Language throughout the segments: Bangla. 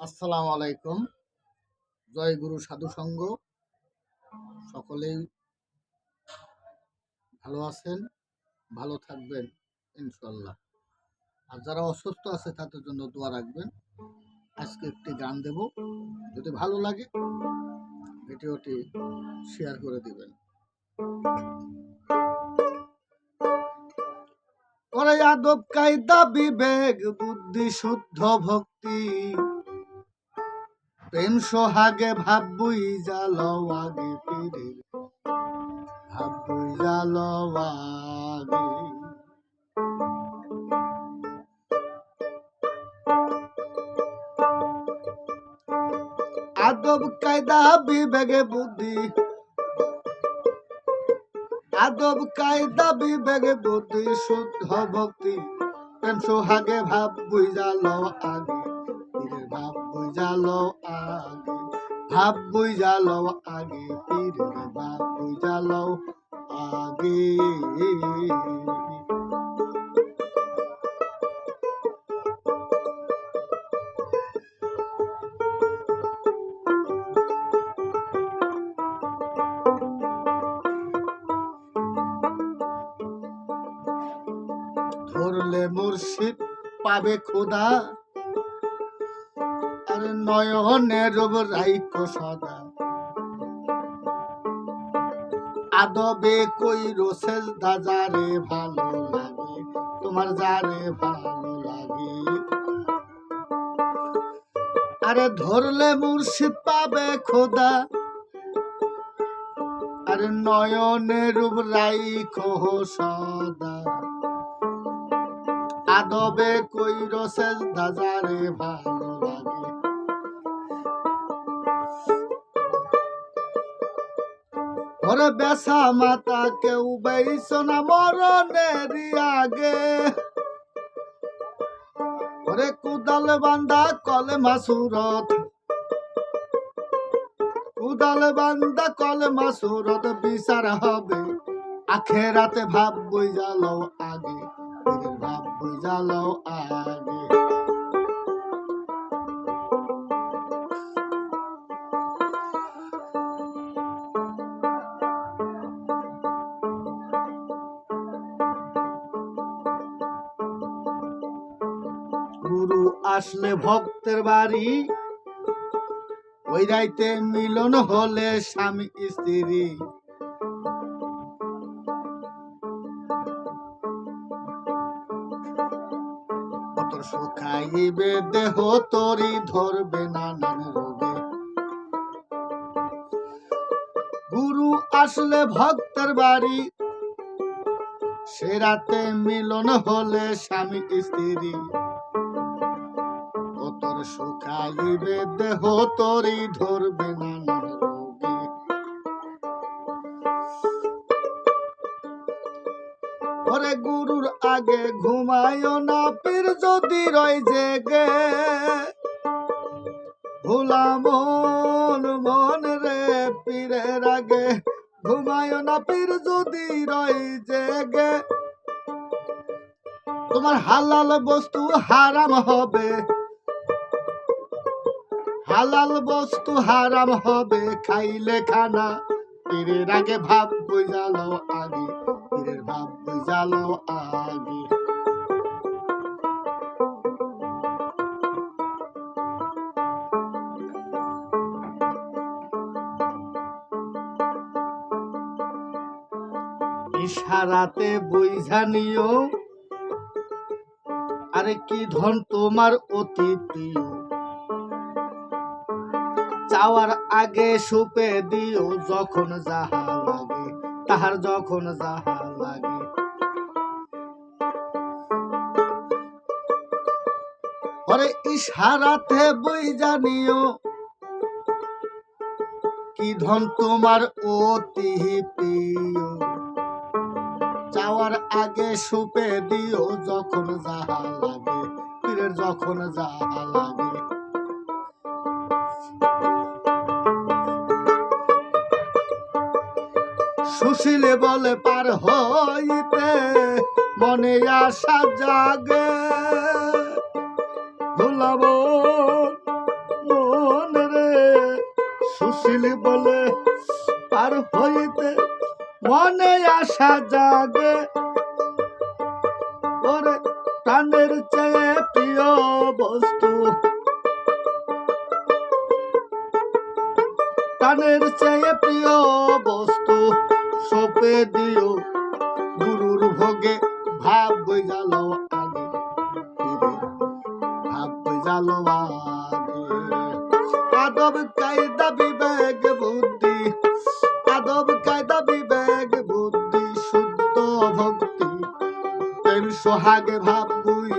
আসসালামু আলাইকুম। জয় গুরু সাধু সঙ্গ। সকলেই ভালো আছেন, ভালো থাকবেন ইনশাল্লাহ আর যারা অসুস্থ আছে, তাদের জন্য দোয়া রাখবেন। আজকে একটি গান দেব। যদি ভালো লাগে, ভিডিওটি শেয়ার করে দিবেন। করে আদব কায়দা, বিবেক, বুদ্ধি, শুদ্ধ ভক্তি। প্রেম সোহাগে ভাববুই জালো আগে ফিরে। ভাববুই জালো আগে। আদব, কায়দা বিবেগে বুদ্ধি। আদব, কায়দা বিবেগে বুদ্ধি, শুদ্ধ ভক্তি। প্রেম সোহাগে ভাব বুঝালো আগে। ভাব বুঝালো আগে ভাব বুঝালো আগে পীরের ভাব বুঝালো আগে। ধরলে মুর্শিদ পাবে খোদা নয়নের রাইকো সদা। আদবে কই রোসেজ দা যারে ভালো লাগে, তোমার যারে ভালো লাগে। আরে ধরলে মুর্শিদ পাবে খোদা, আরে নয়নের রাইকো সদা। আদবে কইর শেষ দাজারে ভালো লাগে ওরে বেসা মাতা কেউ বেইস না মরণের আগে ওরে কুদাল বান্দা কলে মাসুরত। কুদাল বান্দা কলে মাসুরত, বিচার হবে। আখেরাতে ভাব বই জালো আগে ভাব বই জালো আগে। গুরু আসলে ভক্তের বাড়ি। ওই রাইতে মিলন হলে স্বামী, স্ত্রী। শুকাইবে দেহ তরি ধরবে নানান রোগে। গুরু আসলে ভক্তের বাড়ি। সে রাতে মিলন হলে স্বামী, স্ত্রী। তোর শুকাইবে, দেহ তরি ধরবে রোগে ওরে গুরুর আগে ঘুমায়ও না, পীর যদি রয় জেগে। ভোলা মন মন রে পীরের আগে ঘুমায়ও না, পীর যদি রয় জেগে। তোমার হালাল বস্তু হারাম হবে হালাল বস্তু হারাম হবে, খাইলে খানা। পীরের আগে ভাব বুঝালো আগে, পীরের ভাব বুঝালো আগে। ইশারাতে বুঝা নিও, আরে কি ধন তোমার অতি প্রিয় চাওয়ার আগে সুপে দিও যখন যাহা লাগে, তাহার যখন যাহা লাগে। পরে ইশারাতে বই জানিও, কি ধন তোমার অতি প্রিয়। চাওয়ার আগে সুপে দিও যখন যাহা লাগে, পীরের যখন যাহা লাগে। সুশীলে বলে পার হইতে, মনে আশা জাগে। ভুলাব বিল বলে পার হইতে, মনে আশা জাগে। ওরে প্রাণের চেয়ে প্রিয় বস্তু। প্রাণের চেয়ে প্রিয় বস্তু। সপে দিও। গুরুর ভোগে ভাব বই জালো আগে। ভাব বই জালো আগে। আদব কায়দা বিবেক বুদ্ধি। আদব কায়দা বিবেক বুদ্ধি, শুদ্ধ ভক্তি। প্রেম সোহাগে ভাব বুই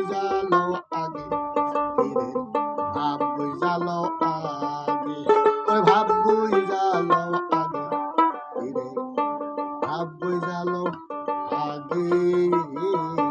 বই গেল আগে।